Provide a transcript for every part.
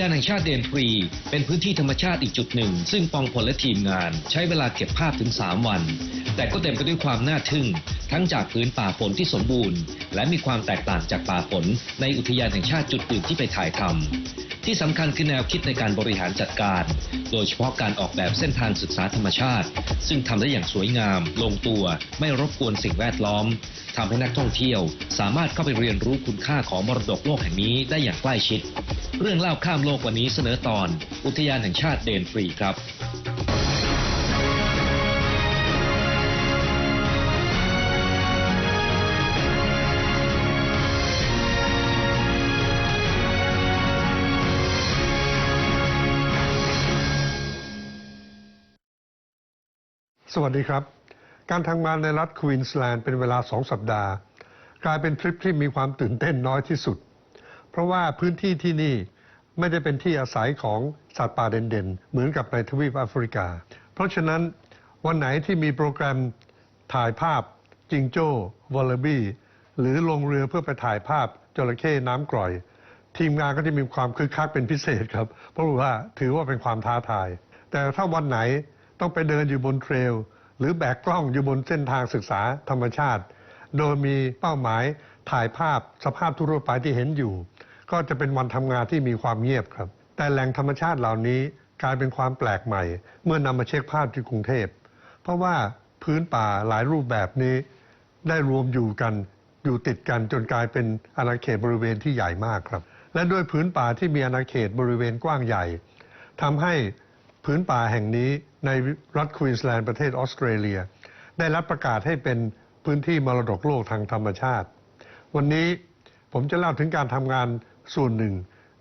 ยานแห่งชาติเดนฟรี เป็นพื้นที่ธรรมชาติอีกจุดหนึ่ง ซึ่งปองพลและทีมงาน ใช้เวลาเก็บภาพถึง 3 วัน แต่ก็เต็มไปด้วยความน่าทึ่ง ทั้งจากพื้นป่าฝนที่สมบูรณ์ และมีความแตกต่างจากป่าฝนในอุทยานแห่งชาติจุดอื่นที่ไปถ่ายทำ ที่สำคัญคือแนวคิดในการบริหารจัดการ โดยเฉพาะการออกแบบเส้นทางศึกษาธรรมชาติ ซึ่งทำได้อย่างสวยงาม ลงตัวไม่รบกวนสิ่งแวดล้อมทำให้นักท่องเที่ยว สามารถเข้าไปเรียนรู้คุณค่าของมรดกโลกแห่งนี้ได้อย่างใกล้ชิด เรื่องเล่าข้ามโลกวันนี้เสนอตอน อุทยานแห่งชาติเดนฟรีครับ สวัสดีครับ การทำงานในรัฐควีนสแลนด์เป็นเวลาสองสัปดาห์ กลายเป็นทริปที่มีความตื่นเต้นน้อยที่สุด เพราะว่าพื้นที่ที่นี่ไม่ได้เป็นที่อาศัยของสัตว์ป่าเด่นๆ เหมือนกับในทวีปแอฟริกา เพราะฉะนั้นวันไหนที่มีโปรแกรมถ่ายภาพจิงโจ้วอลเลบี้หรือลงเรือเพื่อไปถ่ายภาพจระเข้น้ำกร่อย ทีมงานก็จะมีความคึกคักเป็นพิเศษครับ เพราะว่าถือว่าเป็นความท้าทาย แต่ถ้าวันไหน ต้องไปเดินอยู่บนเทรล หรือแบกกล้องอยู่บนเส้นทางศึกษาธรรมชาติ โดยมีเป้าหมายถ่ายภาพสภาพทั่วไปที่เห็นอยู่ ก็จะเป็นวันทำงานที่มีความเงียบครับ แต่แหล่งธรรมชาติเหล่านี้กลายเป็นความแปลกใหม่ เมื่อนำมาเช็คภาพที่กรุงเทพ เพราะว่าพื้นป่าหลายรูปแบบนี้ ได้รวมอยู่กันอยู่ติดกันจนกลายเป็นอาณาเขตบริเวณที่ใหญ่มากครับ และด้วยพื้นป่าที่มีอาณาเขตบริเวณกว้างใหญ่ทำให้ พื้นป่าแห่งนี้ในรัฐควีนสแลนด์ประเทศออสเตรเลีย ได้รับประกาศให้เป็นพื้นที่มรดกโลกทางธรรมชาติ วันนี้ผมจะเล่าถึงการทำงานส่วนหนึ่ง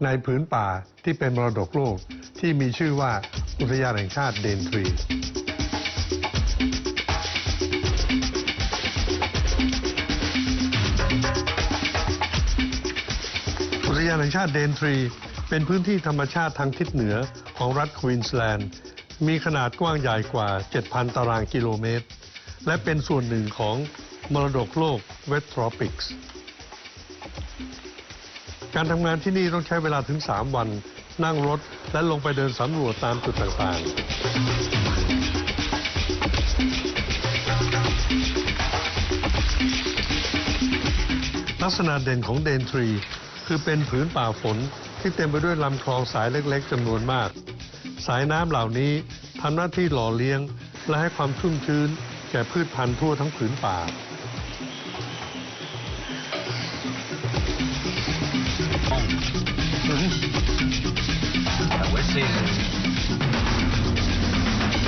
ในพื้นป่าที่เป็นมรดกโลกที่มีชื่อว่าอุทยานแห่งชาติเดนทรี อุทยานแห่งชาติเดนทรี เป็นพื้นที่ธรรมชาติทางทิศเหนือของรัฐควีนสแลนด์ มีขนาดกว้างใหญ่กว่า 7,000 ตารางกิโลเมตร และเป็นส่วนหนึ่งของมรดกโลกเวททรอปิกส์การทำงานที่นี่ต้องใช้เวลาถึง 3 วัน นั่งรถและลงไปเดินสำรวจตามจุดต่างๆลักษณะเด่นของเดนทรี คือเป็นผืนป่าฝนที่เต็มไปด้วยลำคลองสายเล็กๆจำนวนมาก สายน้ำเหล่านี้ทำหน้าที่หล่อเลี้ยง และให้ความชุ่มชื้น แก่พืชพันธุ์ทั่วทั้งผืนป่า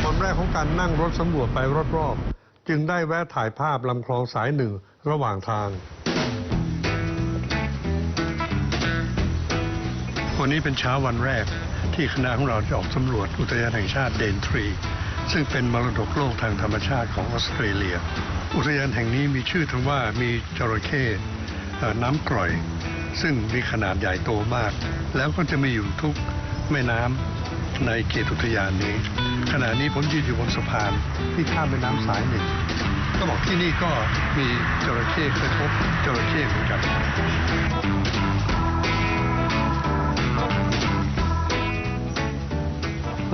ตอนแรกของการนั่งรถสำรวจไปรอบๆจึงได้แวะถ่ายภาพลำคลองสายหนึ่งระหว่างทาง วันนี้เป็นเช้าวันแรก ที่คณะของเราจะออกสำรวจอุทยานแห่งชาติเดนทรี ซึ่งเป็นมรดกโลกทางธรรมชาติของออสเตรเลีย อุทยานแห่งนี้มีชื่อทั้งว่ามีจระเข้น้ำกร่อย ซึ่งมีขนาดใหญ่โตมาก แล้วก็จะมีอยู่ทุกแม่น้ำในเขตอุทยานนี้ ขณะนี้ผมยืนอยู่บนสะพานที่ข้ามแม่น้ำสายหนึ่งก็บอกที่นี่ก็มีจระเข้เคยพบจระเข้เหมือนกัน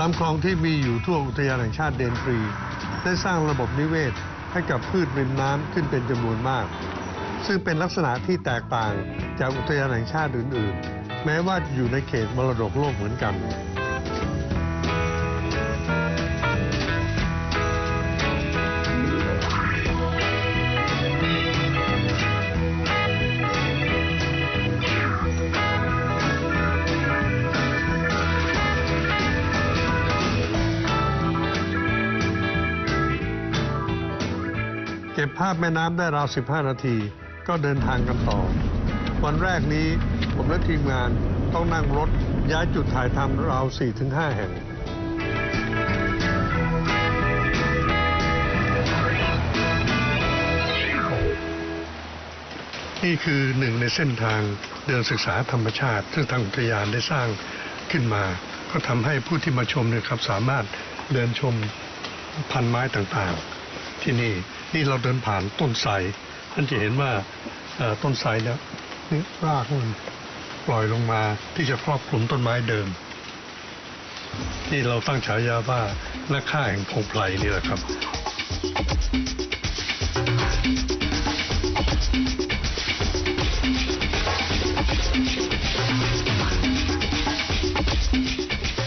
ลำคลองที่มีอยู่ทั่วอุทยานแห่งชาติเดนฟรี ได้สร้างระบบนิเวศให้กับพืชริมน้ำขึ้นเป็นจำนวนมาก ซึ่งเป็นลักษณะที่แตกต่างจากอุทยานแห่งชาติอื่น ๆ แม้ว่าจะอยู่ในเขตมรดกโลกเหมือนกัน เก็บภาพแม่น้ำได้ราว 15 นาที ก็เดินทางกันต่อ วันแรกนี้ผมและทีมงานต้องนั่งรถย้ายจุดถ่ายทำราว 4-5 แห่ง นี่คือหนึ่งในเส้นทางเดินศึกษาธรรมชาติ ซึ่งทางอุทยานได้สร้างขึ้นมา ก็ทำให้ผู้ที่มาชมเนี่ยครับสามารถเดินชมพันไม้ต่างๆ ที่นี่ นี่เราเดินผ่านต้นไทรท่านจะเห็นว่าต้นไทรเนี่ยนี่รากมันปล่อยลงมาที่จะครอบคลุมต้นไม้เดิมนี่เราตั้งฉายาว่านักฆ่าแห่งพงไพรนี่แหละครับ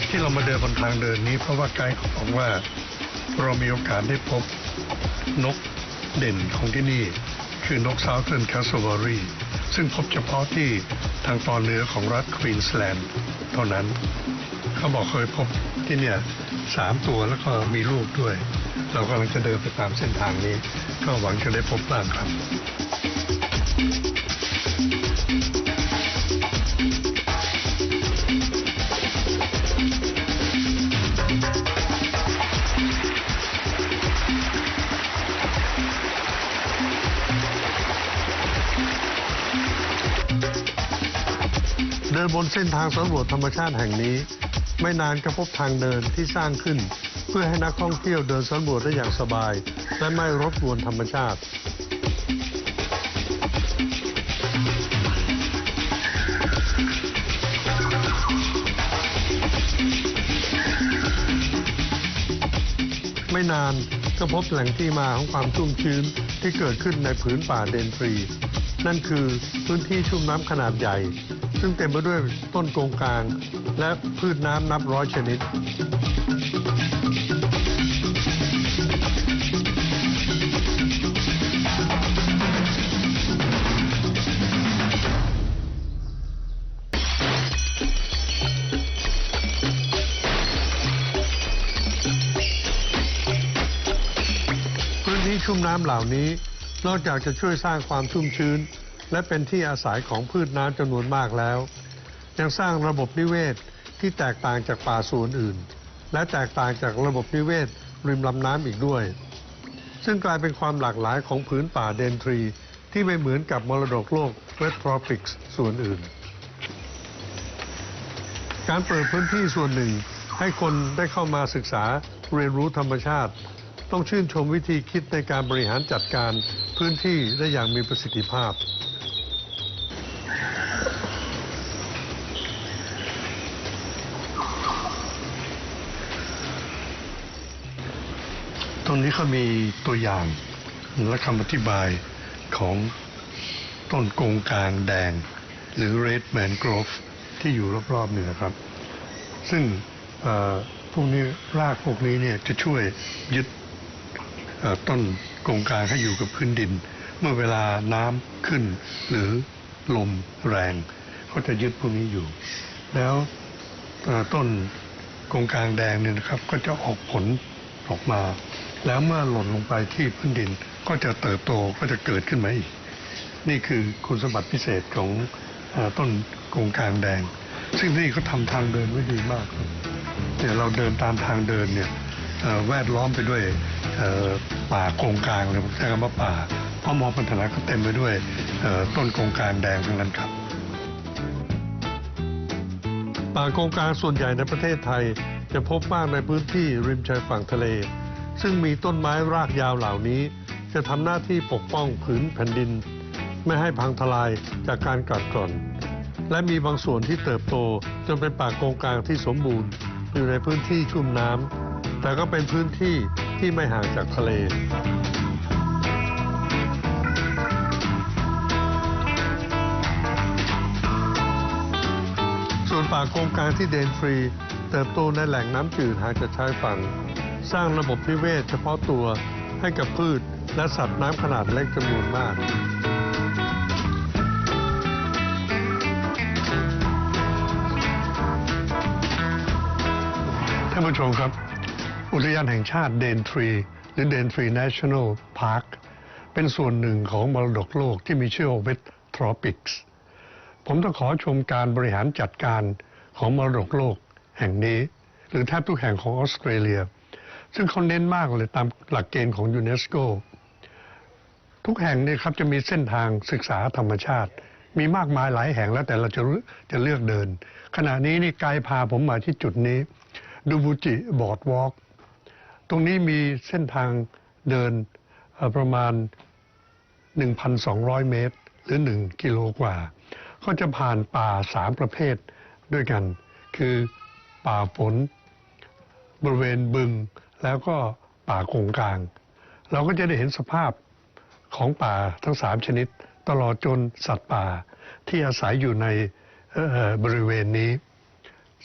ที่เรามาเดินบนทางเดินนี้เพราะว่าไกด์เขาบอกว่าเรามีโอกาสได้พบ นกเด่นของที่นี่ คือนก Southern Cassowary ซึ่งพบเฉพาะที่ทางตอนเหนือของรัฐควีนสแลนด์เท่านั้น เขาบอกเคยพบที่เนี่ยสามตัวแล้วก็มีลูกด้วย เรากำลังจะเดินไปตามเส้นทางนี้ ก็หวังจะได้พบบ้างครับ บนเส้นทางสำรวจธรรมชาติแห่งนี้ ไม่นานก็พบทางเดินที่สร้างขึ้น เพื่อให้นักท่องเที่ยวเดินสำรวจได้อย่างสบาย และไม่รบกวนธรรมชาติไม่นานก็พบแหล่งที่มาของความชุ่มชื้นที่เกิดขึ้นในผืนป่าเดนฟรี นั่นคือพื้นที่ชุ่มน้ำขนาดใหญ่ ซึ่งเต็มไปด้วยต้นโกงกลาง และพืชน้ำนับร้อยชนิด พื้นที่ชุ่มน้ำเหล่านี้ นอกจากจะช่วยสร้างความชุ่มชื้น และเป็นที่อาศัยของพืชน้ำจำนวนมากแล้ว ยังสร้างระบบนิเวศที่แตกต่างจากป่าส่วนอื่น และแตกต่างจากระบบนิเวศริมลำน้ำอีกด้วย ซึ่งกลายเป็นความหลากหลายของผืนป่าเดนทรี ที่ไม่เหมือนกับมรดกโลกเวสทรอปิกส์ส่วนอื่น การเปิดพื้นที่ส่วนหนึ่งให้คนได้เข้ามาศึกษาเรียนรู้ธรรมชาติ ต้องชื่นชมวิธีคิดในการบริหารจัดการพื้นที่ได้อย่างมีประสิทธิภาพ ตรงนี้เขามีตัวอย่างและคำอธิบายของต้นโกงกลางแดง หรือ Red Mangrove ที่อยู่รอบๆนี่นะครับ ซึ่งพวกนี้รากพวกนี้เนี่ยจะช่วยยึด ต้นโกงกลางให้อยู่กับพื้นดิน เมื่อเวลาน้ำขึ้น หรือลมแรงเขาจะยึดพวกนี้อยู่ แล้วต้นโกงกลางแดงเนี่ยนะครับ ก็จะออกผลออกมา แล้วเมื่อหล่นลงไปที่พื้นดินก็จะเติบโตก็จะเกิดขึ้นมาอีก นี่คือคุณสมบัติพิเศษของอต้นโกงกลางแดง ซึ่งนี่เขาทำทางเดินไว้ดีมากครับเนี่ยวเราเดินตามทางเดินเนี่ย แวดล้อมไปด้วยป่าโกงกลางเลยผมใช้คำว่าป่าเพราะมองพันธนาก็เต็มไปด้วยต้นโกงกลางแดงทั้งนั้นครับป่าโกงกลางส่วนใหญ่ในประเทศไทย จะพบมากในพื้นที่ริมชายฝั่งทะเล ซึ่งมีต้นไม้รากยาวเหล่านี้ จะทำหน้าที่ปกป้องผืนแผ่นดิน ไม่ให้พังทลายจากการกัดกร่อน และมีบางส่วนที่เติบโตจนเป็นป่าโกงกลางที่สมบูรณ์ อยู่ในพื้นที่ชุ่มน้ำ แต่ก็เป็นพื้นที่ที่ไม่ห่างจากทะเลส่วนป่าโกงกลางที่เดนฟรี เติบโตในแหล่งน้ำจืดห่างจากชายฝั่ง สร้างระบบนิเวศเฉพาะตัวให้กับพืชและสัตว์น้ำขนาดเล็กจำนวนมากท่านผู้ชมครับ อุทยานแห่งชาติเดนทรี หรือเดนทรี National Park เป็นส่วนหนึ่งของมรดกโลกที่มีชื่อว่าเวททรอปิกส์ผมต้องขอชมการบริหารจัดการของมรดกโลกแห่งนี้ หรือแทบทุกแห่งของออสเตรเลีย ซึ่งเขาเน้นมากเลยตามหลักเกณฑ์ของยูเนสโกทุกแห่งเนี่ยครับจะมีเส้นทางศึกษาธรรมชาติ มีมากมายหลายแห่งแล้วแต่เราจะจะเลือกเดิน ขณะนี้นี่ไกด์พาผมมาที่จุดนี้ดูบูจิบอร์ดวอล์ก ตรงนี้มีเส้นทางเดินประมาณ 1,200 เมตร หรือ 1 กิโลกว่า ก็จะผ่านป่าสามประเภทด้วยกัน คือป่าฝน บริเวณบึง แล้วก็ป่าโกงกลาง เราก็จะได้เห็นสภาพของป่าทั้งสามชนิด ตลอดจนสัตว์ป่าที่อาศัยอยู่ในบริเวณนี้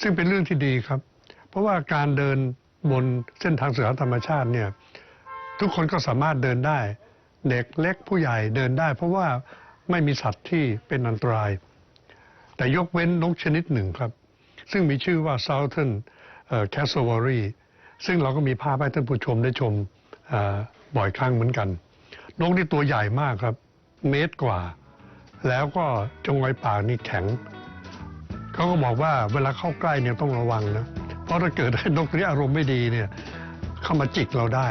ซึ่งเป็นเรื่องที่ดีครับ เพราะว่าการเดิน บนเส้นทางเสือธรรมชาติเนี่ยทุกคนก็สามารถเดินได้ เด็กเล็กผู้ใหญ่เดินได้ เพราะว่าไม่มีสัตว์ที่เป็นอันตราย แต่ยกเว้นนกชนิดหนึ่งครับ ซึ่งมีชื่อว่า Southern แคส s วอรีซึ่งเราก็มีภาพให้ท่านผู้ชมได้ชมบ่อยครั้งเหมือนกัน นกนี่ตัวใหญ่มากครับ เมตรกว่า แล้วก็จงอยปากนี่แข็ง เขาก็บอกว่าเวลาเข้าใกล้เนี่ยต้องระวังนะ เพราะถ้าเกิดนกตัวนี้อารมณ์ไม่ดีเนี่ยเข้ามาจิกเราได้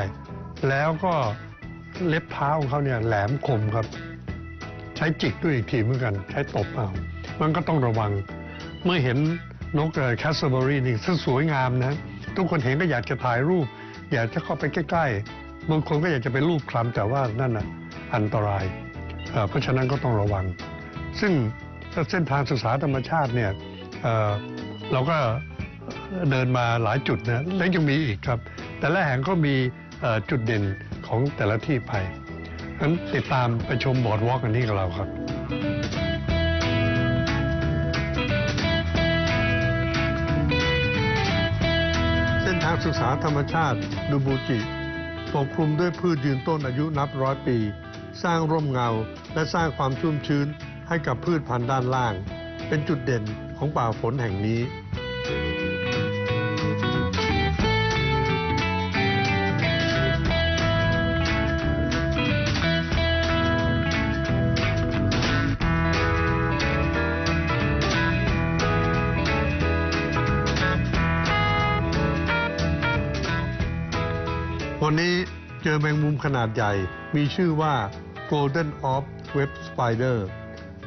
แล้วก็เล็บเท้าของเขาเนี่ยแหลมคมครับ ใช้จิกด้วยอีกทีเหมือนกัน ใช้ตบเอามันก็ต้องระวัง เมื่อเห็นนกแคสเซอร์บรีนี่ซึ่งสวยงามนะ ทุกคนเห็นก็อยากจะถ่ายรูป อยากจะเข้าไปใกล้ๆบางคนก็อยากจะไปรูปคลำแต่ว่านั่นน่ะอันตรายเเพราะฉะนั้นก็ต้องระวัง ซึ่งเส้นทางศึกษาธรรมชาติเนี่ยเเราก็ เดินมาหลายจุดนะและยังมีอีกครับ แต่ละแห่งก็มีจุดเด่นของแต่ละที่ไปงั้นติดตามไปชมบอร์ดวอล์กอันนี้กับเราครับเส้นทางศึกษาธรรมชาติดูบูจิปกคลุมด้วยพืชยืนต้นอายุนับร้อยปี สร้างร่มเงาและสร้างความชุ่มชื้นให้กับพืชพันธุ์ด้านล่าง เป็นจุดเด่นของป่าฝนแห่งนี้ วันนี้เจอแมงมุมขนาดใหญ่ มีชื่อว่า Golden Orb Web Spider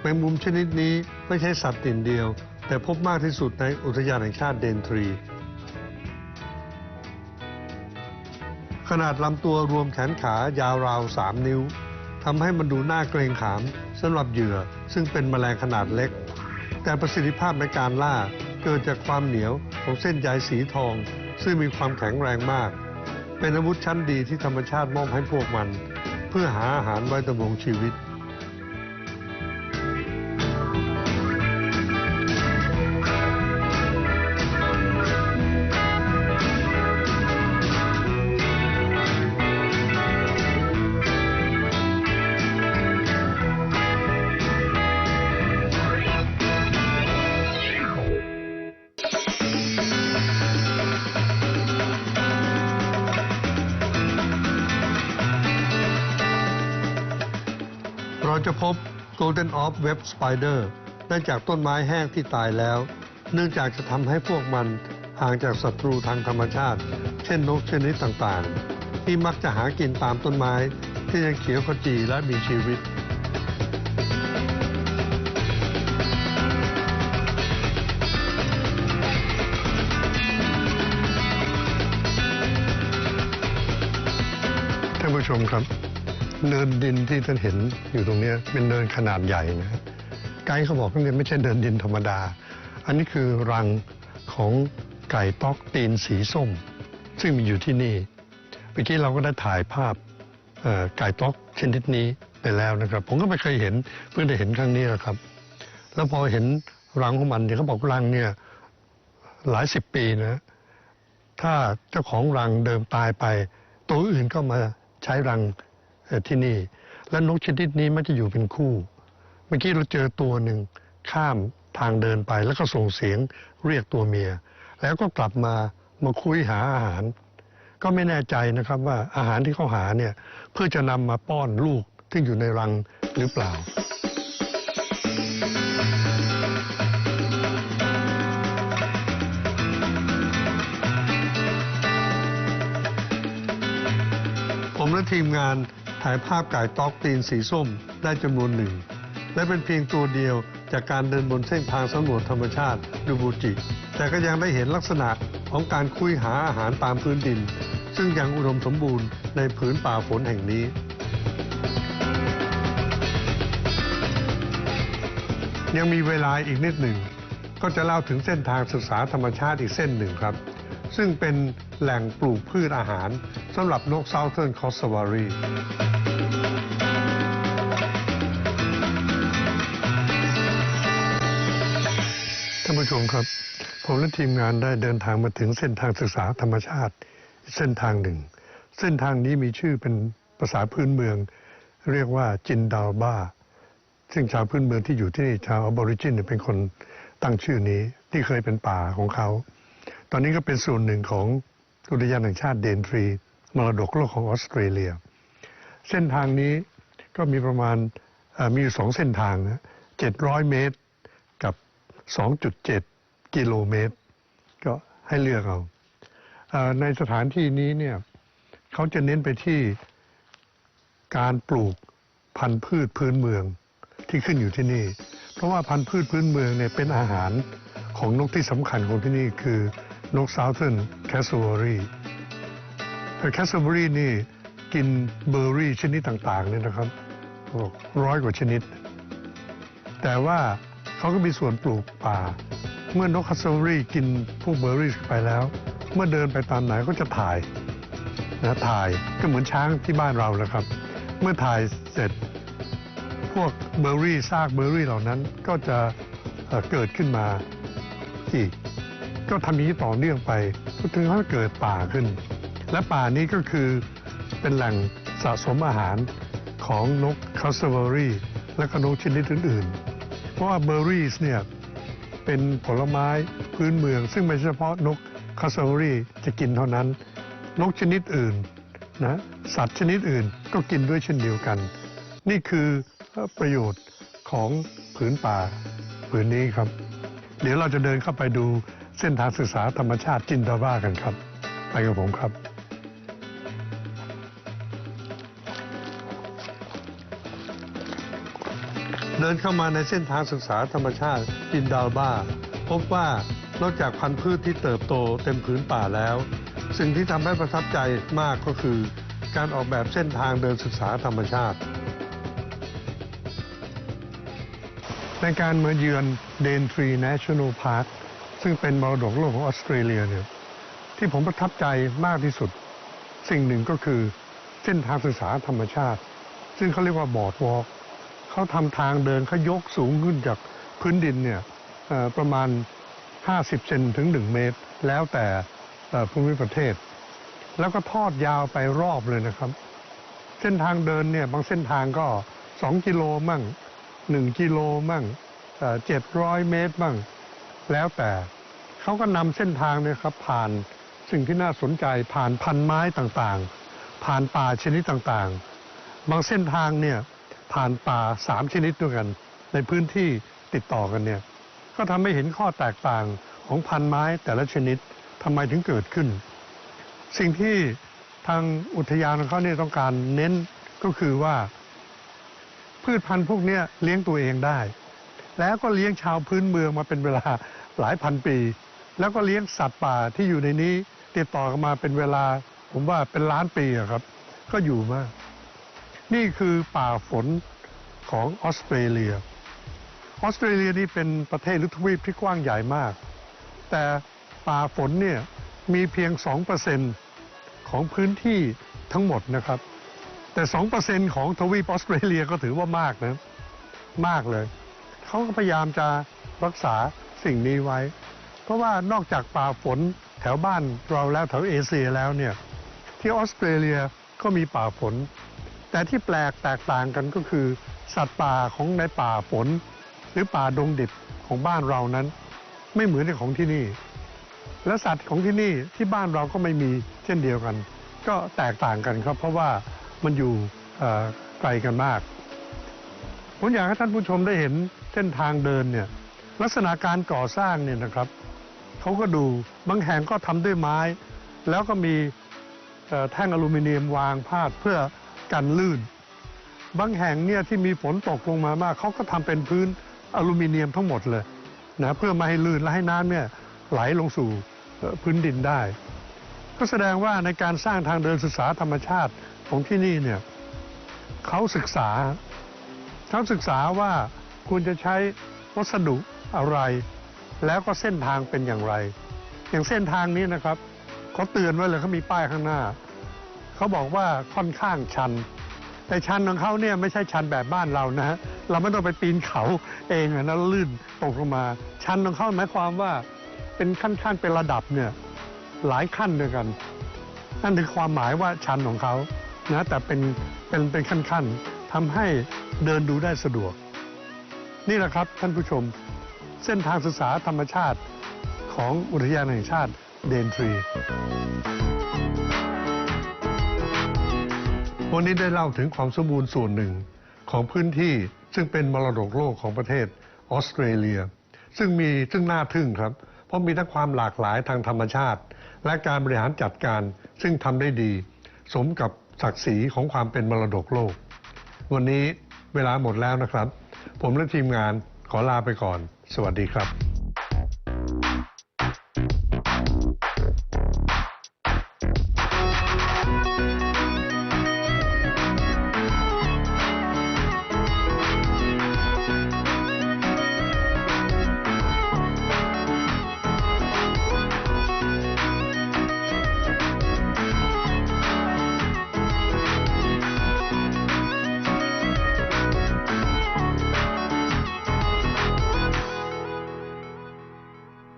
แมงมุมชนิดนี้ไม่ใช่สัตว์ติ่นเดียว แต่พบมากที่สุดในอุทยานแห่งชาติเดนทรี ขนาดลำตัวรวมแขนขายาวราว 3 นิ้วทำให้มันดูน่าเกรงขามสำหรับเหยื่อ ซึ่งเป็นแมลงขนาดเล็ก แต่ประสิทธิภาพในการล่าเกิดจากความเหนียวของเส้นใยสีทอง ซึ่งมีความแข็งแรงมาก เป็นอาวุธชั้นดีที่ธรรมชาติมอบให้พวกมัน เพื่อหาอาหารไว้ดำรงชีวิต Golden Orb Web Spider ได้จากต้นไม้แห้งที่ตายแล้ว เนื่องจากจะทำให้พวกมันห่างจากศัตรูทางธรรมชาติ เช่นนกชนิดต่างๆ ที่มักจะหากินตามต้นไม้ที่ยังเขียวขจีและมีชีวิตท่านผู้ชมครับ เนินดินที่ท่านเห็นอยู่ตรงนี้เป็นเนินขนาดใหญ่นะไกด์เขาบอกว่าเนี่ยไม่ใช่เนินดินธรรมดา อันนี้คือรังของไก่ต๊อกตีนสีส้ม ซึ่งมีอยู่ที่นี่เมื่อกี้เราก็ได้ถ่ายภาพไก่ต๊อกชนิดนี้ไปแล้วนะครับ ผมก็ไม่เคยเห็นเพิ่งได้เห็นครั้งนี้แหละครับ แล้วพอเห็นรังของมันเนี่ยเขาบอกรังเนี่ยหลายสิบปีนะ ถ้าเจ้าของรังเดิมตายไป ตัวอื่นก็มาใช้รัง ที่นี่ และนกชนิดนี้มันจะอยู่เป็นคู่ เมื่อกี้เราเจอตัวหนึ่งข้ามทางเดินไปแล้วก็ส่งเสียงเรียกตัวเมีย แล้วก็กลับมามาคุยหาอาหาร ก็ไม่แน่ใจนะครับว่าอาหารที่เขาหาเนี่ยเพื่อจะนำมาป้อนลูกที่อยู่ในรังหรือเปล่า ผมและทีมงานายภาพไก่ตอกตีนสีส้มได้จำนวนหนึ่ง และเป็นเพียงตัวเดียวจากการเดินบนเส้นทางสำรวจธรรมชาติดูบูจิ แต่ก็ยังได้เห็นลักษณะของการคุยหาอาหารตามพื้นดิน ซึ่งยังอุดมสมบูรณ์ในผืนป่าฝนแห่งนี้ ยังมีเวลาอีกนิดหนึ่ง ก็จะเล่าถึงเส้นทางศึกษาธรรมชาติอีกเส้นหนึ่งครับ ซึ่งเป็นแหล่งปลูกพืชอาหารสำหรับนก Southern c o s a v a r y ท่านผู้ชมครับ ผมและทีมงานได้เดินทางมาถึงเส้นทางศึกษาธรรมชาติเส้นทางหนึ่ง เส้นทางนี้มีชื่อเป็นภาษาพื้นเมือง เรียกว่าจินดาลบ้า ซึ่งชาวพื้นเมืองที่อยู่ที่นี่ชาวออบอริจินเป็นคนตั้งชื่อนี้ที่เคยเป็นป่าของเขา ตอนนี้ก็เป็นส่วนหนึ่งของอุทยานแห่งชาติเดนทรี มรดกโลกของออสเตรเลีย เส้นทางนี้ก็มีประมาณมีอยู่สองเส้นทางนะ700 เมตรกับ 2.7 กิโลเมตร ก็ให้เลือกเอาอในสถานที่นี้เนี่ยเขาจะเน้นไปที่การปลูกพันธุ์พืชพื้นเมืองที่ขึ้นอยู่ที่นี่ เพราะว่าพันธุ์พืชพื้นเมืองเนี่ยเป็นอาหารของนกที่สำคัญของที่นี่คือ นก Southern Cassowary แต่แคสเซอรี่นี่กินเบอร์รี่ชนิดต่างๆเนี่ยนะครับร้อยกว่าชนิด แต่ว่าเขาก็มีส่วนปลูกป่า เมื่อนกคัสเซอรี่กินพวกเบอร์รี่ไปแล้ว เมื่อเดินไปตามไหนก็จะถ่ายนะถ่ายก็เหมือนช้างที่บ้านเราแหละครับ เมื่อถ่ายเสร็จ พวกเบอร์รี่ซากเบอร์รี่เหล่านั้นก็จะเเกิดขึ้นมาอีก ก็ทำอย่างนี้ต่อเนื่องไปจนถึงให้เกิดป่าขึ้น และป่านี้ก็คือเป็นแหล่งสะสมอาหารของนกคาสเวอรี่และก็นกชนิดอื่นๆ เพราะว่าเบอร์รี่เนี่ยเป็นผลไม้พื้นเมือง ซึ่งไม่เฉพาะนกคาสเวอรี่จะกินเท่านั้น นกชนิดอื่นนะสัตว์ชนิดอื่นก็กินด้วยเช่นเดียวกัน นี่คือประโยชน์ของผืนป่าผืนนี้ครับ เดี๋ยวเราจะเดินเข้าไปดู เส้นทางศึกษาธรรมชาติจินดาว่ากันครับ ไปกับผมครับ เดินเข้ามาในเส้นทางศึกษาธรรมชาติจินดาบ้า พบว่านอกจากพันธุ์พืชที่เติบโตเต็มผืนป่าแล้ว สิ่งที่ทำให้ประทับใจมากก็คือ การออกแบบเส้นทางเดินศึกษาธรรมชาติในการมาเยือนเดนทรี National Park ซึ่งเป็นมรดกโลกของออสเตรเลียเนี่ยที่ผมประทับใจมากที่สุด สิ่งหนึ่งก็คือเส้นทางศึกษาธรรมชาติ ซึ่งเขาเรียกว่าบอร์ดวอล์กเขาทำทางเดินเขายกสูงขึ้นจากพื้นดินเนี่ยประมาณ 50 เซนถึง 1 เมตร แล้วแต่ภูมิประเทศ แล้วก็ทอดยาวไปรอบเลยนะครับ เส้นทางเดินเนี่ยบางเส้นทางก็ 2 กิโลมั่ง 1 กิโลมั่งเจ็ดร้อยเมตรมั่ง แล้วแต่เขาก็นำเส้นทางเนี่ยครับผ่านสิ่งที่น่าสนใจผ่านพันไม้ต่างๆ ผ่านป่าชนิดต่างๆ บางเส้นทางเนี่ยผ่านป่าสามชนิดด้วยกัน ในพื้นที่ติดต่อกันเนี่ยก็ทำให้เห็นข้อแตกต่างของพันไม้แต่ละชนิดทำไมถึงเกิดขึ้น สิ่งที่ทางอุทยานของเขาเนี่ยต้องการเน้นก็คือว่า พืชพันธุ์พวกเนี้ยเลี้ยงตัวเองได้ แล้วก็เลี้ยงชาวพื้นเมืองมาเป็นเวลา หลายพันปี แล้วก็เลี้ยงสัตว์ป่าที่อยู่ในนี้ ติดต่อกันมาเป็นเวลา ผมว่าเป็นล้านปีอะครับ ก็อยู่มานี่คือป่าฝนของออสเตรเลีย ออสเตรเลียนี่เป็นประเทศหรือทวีปที่กว้างใหญ่มาก แต่ป่าฝนเนี่ยมีเพียง 2%ของพื้นที่ทั้งหมดนะครับ แต่ 2%ของทวีปออสเตรเลียก็ถือว่ามากนะ มากเลย เขาก็พยายามจะรักษา สิ่งนี้ไว้ เพราะว่านอกจากป่าฝนแถวบ้านเราแล้วแถวเอเชียแล้วเนี่ยที่ออสเตรเลียก็มีป่าฝน แต่ที่แปลกแตกต่างกันก็คือ สัตว์ป่าของในป่าฝน หรือป่าดงดิบของบ้านเรานั้น ไม่เหมือนของที่นี่ และสัตว์ของที่นี่ที่บ้านเราก็ไม่มีเช่นเดียวกัน ก็แตกต่างกันครับ เพราะว่ามันอยู่ไกลกันมากผมอยากให้ท่านผู้ชมได้เห็นเส้นทางเดินเนี่ย ลักษณะการก่อสร้างเนี่ยนะครับเขาก็ดูบางแห่งก็ทำด้วยไม้ แล้วก็มีแท่งอลูมิเนียมวางพาดเพื่อกันลื่น บางแห่งเนี่ยที่มีฝนตกลงมามากเขาก็ทำเป็นพื้นอลูมิเนียมทั้งหมดเลยนะเพื่อไม่ให้ลื่นและให้น้ำเนี่ยไหลลงสู่พื้นดินได้ ก็แสดงว่าในการสร้างทางเดินศึกษาธรรมชาติของที่นี่เนี่ยเขาศึกษาเขาศึกษาว่าควรจะใช้วัสดุ อะไร แล้วก็เส้นทางเป็นอย่างไร อย่างเส้นทางนี้นะครับเขาเตือนไว้เลยเขามีป้ายข้างหน้า เขาบอกว่าค่อนข้างชัน แต่ชันของเขาเนี่ยไม่ใช่ชันแบบบ้านเรานะฮะเราไม่ต้องไปปีนเขาเองนะลื่นตกลงมา ชันของเขาหมายความว่าเป็นขั้นๆเป็นระดับเนี่ยหลายขั้นด้วยกัน นั่นคือความหมายว่าชันของเขานะแต่เป็นเป็นเป็นขั้นๆทำให้เดินดูได้สะดวก นี่แหละครับท่านผู้ชม เส้นทางศึกษาธรรมชาติของอุทยานแห่งชาติเดนทรี วันนี้ได้เล่าถึงความสมบูรณ์ส่วนหนึ่งของพื้นที่ซึ่งเป็นมรดกโลกของประเทศออสเตรเลีย ซึ่งมีซึ่งน่าทึ่งครับ เพราะมีทั้งความหลากหลายทางธรรมชาติ และการบริหารจัดการซึ่งทำได้ดี สมกับศักดิ์ศรีของความเป็นมรดกโลก วันนี้เวลาหมดแล้วนะครับ ผมและทีมงานขอลาไปก่อน สวัสดีครับ